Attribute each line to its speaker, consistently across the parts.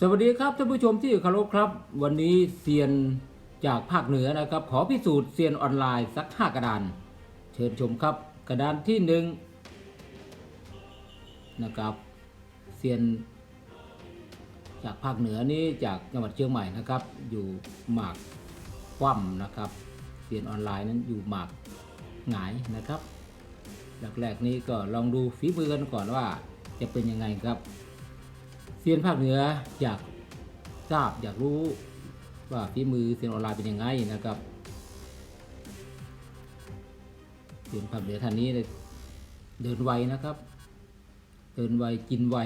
Speaker 1: สวัสดีครับท่านผู้ชมที่เคารพครับ วันนี้เซียนจากภาคเหนือนะครับ ขอพิสูจน์เซียนออนไลน์สักห้ากระดาน เชิญชมครับ กระดานที่หนึ่งนะครับเซียนจากภาคเหนือนี้จากจังหวัดเชียงใหม่นะครับ อยู่หมากคว่ำนะครับเซียนออนไลน์นั้นอยู่หมากหงายนะครับแรกๆนี้ก็ลองดูฝีมือกันก่อนว่าจะเป็นยังไงครับ ซียนภาคเหนืออยากทราบอยากรู้ว่าฝีมือเซียนออนไลน์เป็นยังไงนะครับเซียนภาคเหนือท่านนี้เดินไวนะครับ เดินไวกินไว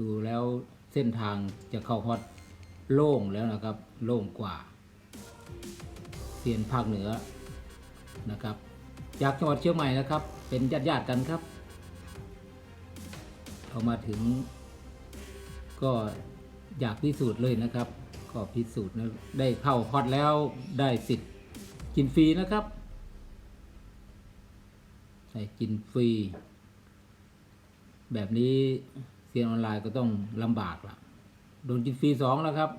Speaker 1: ดูแล้วเส้นทางจะเข้าฮอตโล่งแล้วนะครับ โล่งกว่าเซียนภาคเหนือนะครับ จากจังหวัดเชียงใหม่นะครับ เป็นญาติญาติๆกันครับ อมาถึง ก็อยากพิสูจน์เลยนะครับ ก็พิสูจน์นะได้เข้าฮอตแล้วได้สิทธิ์กินฟรีนะครับได้กินฟรี แบบนี้เซียนออนไลน์ก็ต้องลำบากละโดนกินฟรีสองแล้วครับ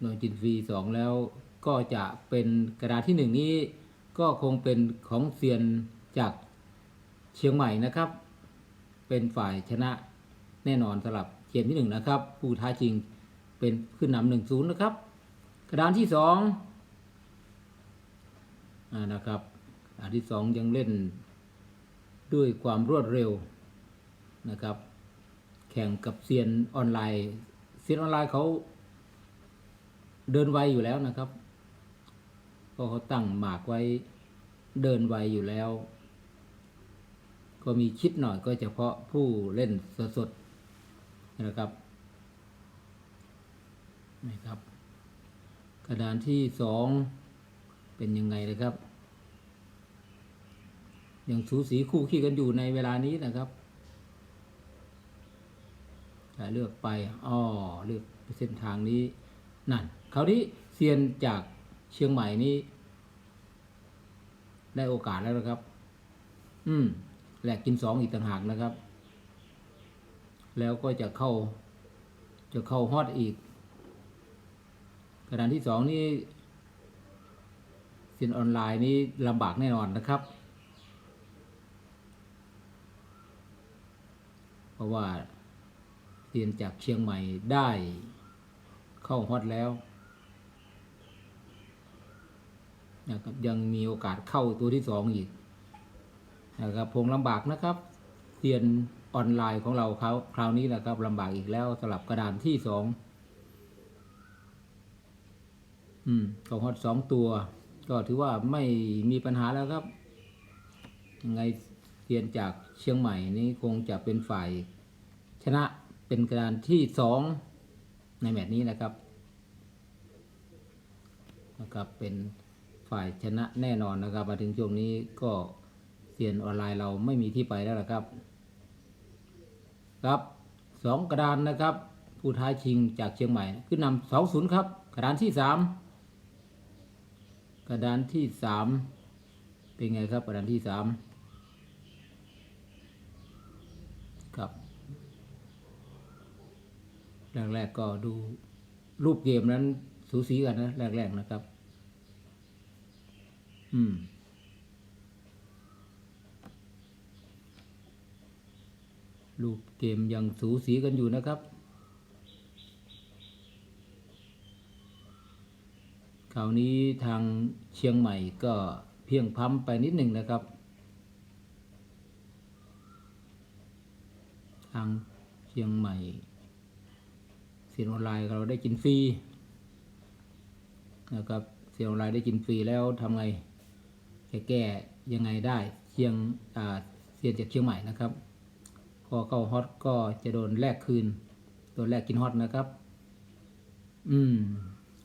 Speaker 1: โดนกินฟรีสองแล้วก็จะเป็นกระดาษที่หนึ่งนี้ก็คงเป็นของเซียนจากเชียงใหม่นะครับ เป็นฝ่ายชนะแน่นอนสำหรับเกมที่หนึ่งนะครับ ผู้ท้าชิงเป็นขึ้นนำหนึ่งศูนย์นะครับ กระดานที่สองอนะครับกระดานที่สองยังเล่นด้วยความรวดเร็วนะครับ แข่งกับเซียนออนไลน์เซียนออนไลน์เขาเดินไวอยู่แล้วนะครับเพราะเขาตั้งหมากไว้เดินไวอยู่แล้ว ก็มีคิดหน่อยก็เฉพาะผู้เล่นสดๆนะครับนะครับ กระดานที่สองเป็นยังไงนะครับยังสูสีคู่ขี้กันอยู่ในเวลานี้นะครับเลือกไปอ้อเลือกเส้นทางนี้นั่นคราวนี้เซียนจากเชียงใหม่นี้ ได้โอกาสแล้วนะครับ อืม แหลกกินสองอีกต่างหากนะครับ แล้วก็จะเข้า จะเข้าฮอตอีกกระดานที่สองนี่สินออนไลน์นี่ลำบากแน่นอนนะครับ เพราะว่าเรียนจากเชียงใหม่ได้เข้าฮอตแล้วนะครับยังมีโอกาสเข้าตัวที่สองอีก นะครับคงลำบากนะครับเรียนออนไลน์ของเราเขาคราวนี้นะครับลำบากอีกแล้วสลับกระดานที่สองอืมของฮอตสองตัว ก็ถือว่าไม่มีปัญหาแล้วครับยังไงเรียนจากเชียงใหม่นี้คงจะเป็นฝ่าย ชนะเป็นกระดานที่สองในแมตช์นี้นะครับนะครับเป็นฝ่ายชนะแน่นอนนะครับ มาถึงช่วงนี้ก็ เซียนออนไลน์เราไม่มีที่ไปแล้วนะครับ ครับสองกระดานนะครับ ผู้ท้าชิงจากเชียงใหม่ขึ้นนำสองศูนย์ครับ กระดานที่สามกระดานที่สามเป็นไงครับกระดานที่สามครับแรกๆก็ดูรูปเกมนั้นสูสีกันนะแรกๆนะครับ อืม รูปเกมยังสูสีกันอยู่นะครับ คราวนี้ทางเชียงใหม่ก็เพียงพล้ำไปนิดหนึ่งนะครับ ทางเชียงใหม่เสียนออนไลน์เราได้กินฟรีนะครับเสียนออนไลน์ได้กินฟรีแล้วทำไงแก้ยังไงได้เชียงเสียนจากเชียงใหม่นะครับ อเข้าฮอตก็จะโดนแลกคืน โดนแลกกินฮอตนะครับ อืม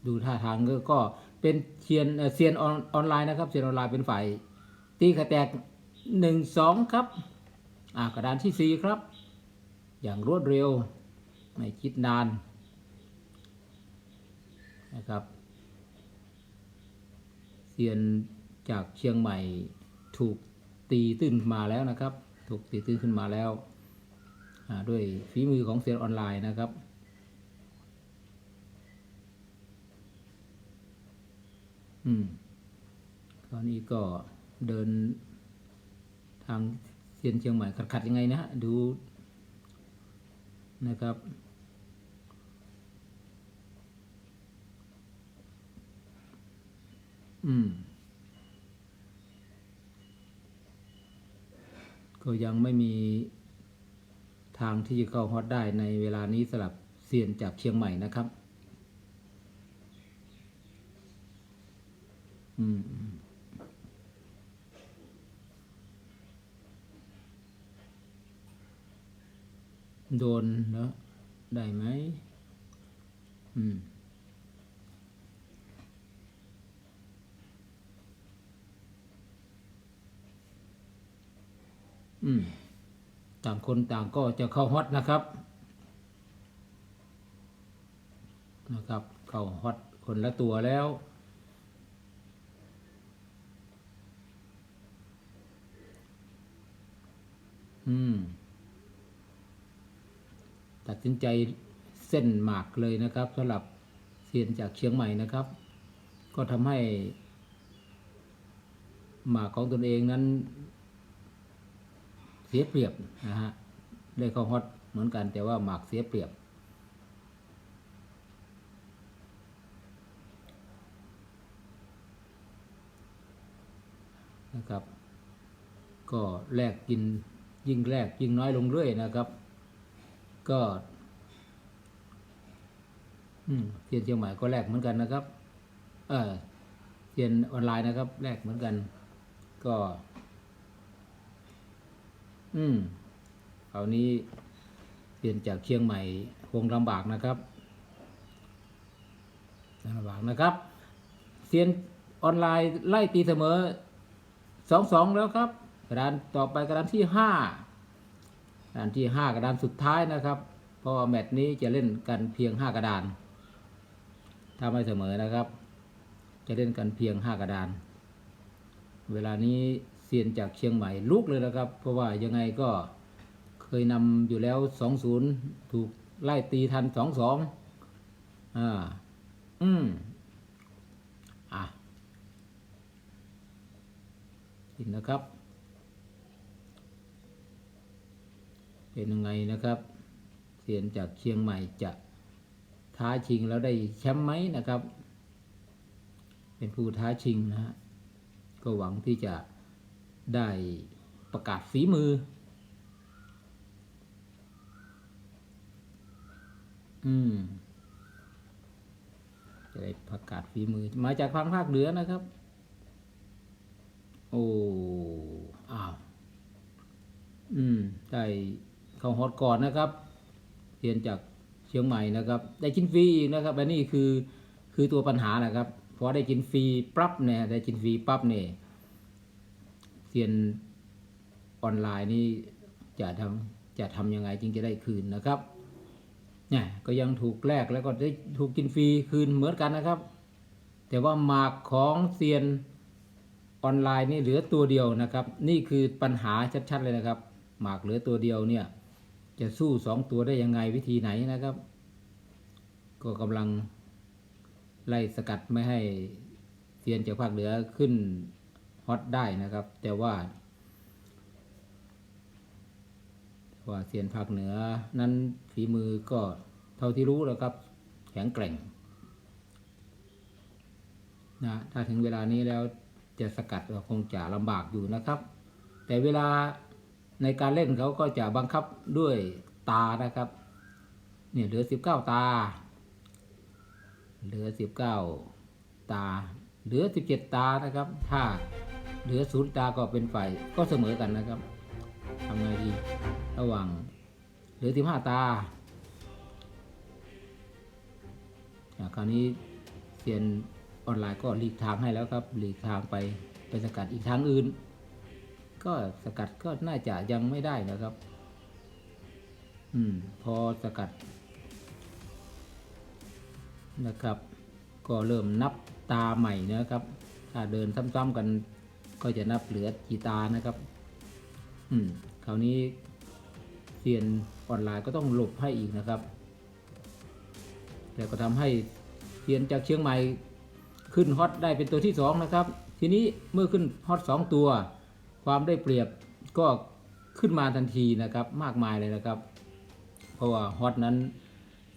Speaker 1: ดูท่าทางก็ก็เป็นเชียนเซียนออนออนไลน์นะครับเซียนออนไลน์เป็นฝ่ายตีกระแตกหนึ่งสองครับ อ่ากระดานที่สี่ครับ อย่างรวดเร็ว ไม่คิดนานนะครับเซียนจากเชียงใหม่ถูกตีตื้นมาแล้วนะครับ ถูกตีตื้นขึ้นมาแล้ว ด้วยฝีมือของเซียนออนไลน์นะครับอืมคราวนี้ก็เดินทางเซียนเชียงใหม่ขัดๆยังไงนะฮะดูนะครับอืม ก็ยังไม่มี ทางที่จะเข้าฮอตได้ในเวลานี้สลับเซียนจากเชียงใหม่นะครับ อืมโดนแล้วได้ไหม อืม อืม ต่างคนต่างก็จะเข้าฮอตนะครับนะครับ เข้าฮอตคนละตัวแล้วอืมตัดสินใจเส้นหมากเลยนะครับสำหรับเซียนจากเชียงใหม่นะครับ ก็ทำให้หมากของตนเองนั้น เสียเปรียบนะฮะได้เข้าฮอตเหมือนกันแต่ว่าหมากเสียเปรียบ นะครับ ก็แลกกินยิ่งแลกยิ่งน้อยลงเรื่อยนะครับ ก็เซียนเชียงใหม่ก็แลกเหมือนกันนะครับ เออเซียนออนไลน์นะครับ แลกเหมือนกัน ก็ อืมคราวนี้เปลี่ยนจากเชียงใหม่คงลำบากนะครับลำบากนะครับเซียนออนไลน์ไล่ตีเสมอสองสองแล้วครับกระดานต่อไปกระดานที่ห้ากระดานที่ห้ากระดานสุดท้ายนะครับ เพราะว่าแมตช์นี้จะเล่นกันเพียงห้ากระดานถ้าไม่เสมอนะครับ จะเล่นกันเพียงห้ากระดาน เวลานี้ เซียนจากเชียงใหม่ลุกเลยนะครับ เพราะว่ายังไงก็เคยนำอยู่แล้วสองศูนย์ถูกไล่ตีทันสองสองอ่า อืมอะกินนะครับ เป็นยังไงนะครับเซียนจากเชียงใหม่จะท้าชิงแล้วได้แชมป์ไหมนะครับ เป็นผู้ท้าชิงนะฮะก็หวังที่จะ ได้ประกาศฝีมือ อืม จะได้ประกาศฝีมือ มาจากทางภาคเหนือนะครับ โอ้ อ้าว อืม ได้เข้าฮอตก่อนนะครับเรียนจากเชียงใหม่นะครับ ได้กินฟรีนะครับและนี่คือคือตัวปัญหานะครับพอได้กินฟรีปั๊บเนี่ยได้กินฟรีปั๊บเนี่ย เซียนออนไลน์นี่จะทำจะทำยังไงจึงจะได้คืนนะครับเนี่ยก็ยังถูกแลกแล้วก็ได้ถูกกินฟรีคืนเหมือนกันนะครับ แต่ว่าหมากของเซียนออนไลน์นี่เหลือตัวเดียวนะครับ นี่คือปัญหาชัดๆเลยนะครับ หมากเหลือตัวเดียวเนี่ยจะสู้สองตัวได้ยังไงวิธีไหนนะครับ ก็กำลังไล่สกัดไม่ให้เซียนจากภาคเหนือขึ้น อตได้นะครับ แต่ว่าว่าเซียนภาคเหนือนั้นฝีมือก็เท่าที่รู้แล้วครับ แข็งแกร่งนะถ้าถึงเวลานี้แล้วจะสกัดก็คงจะลำบากอยู่นะครับ แต่เวลาในการเล่นเขาก็จะบังคับด้วยตานะครับเนี่ยเหลือสิบเก้าตา เหลือสิบเก้าตา เหลือสิบเจ็ดตานะครับ ถ้า เหลือศูนย์ตาก็เป็นฝ่ายก็เสมอกันนะครับทำไงดีระหว่างเหลือสิบห้าตาคราวนี้เซียนออนไลน์ก็หลีกทางให้แล้วครับหลีกทางไปไปสกัดอีกทางอื่น ก็สกัดก็น่าจะยังไม่ได้นะครับ อืมพอสกัด นะครับ ก็เริ่มนับตาใหม่นะครับ ถ้าเดินซ้ำๆกัน ก็จะนับเหลือกีตานะครับ อืม คราวนี้เซียนออนไลน์ก็ต้องหลบให้อีกนะครับแต่ก็ทำให้เซียนจากเชียงใหม่ขึ้นฮอตได้เป็นตัวที่สองนะครับ ทีนี้เมื่อขึ้นฮอตสองตัว ความได้เปรียบก็ขึ้นมาทันทีนะครับ มากมายเลยนะครับ เพราะว่าฮอตนั้น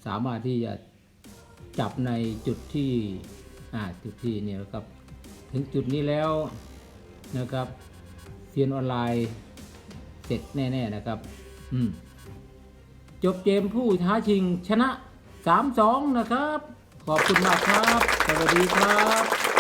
Speaker 1: สามารถที่จะจับในจุดที่อ่าจุดที่เนี่ยนะครับ ถึงจุดนี้แล้ว นะครับเซียนออนไลน์เสร็จแน่ ๆ นะครับ อืม จบเกมผู้ท้าชิงชนะ 3-2 นะครับ ขอบคุณมากครับ สวัสดีครับ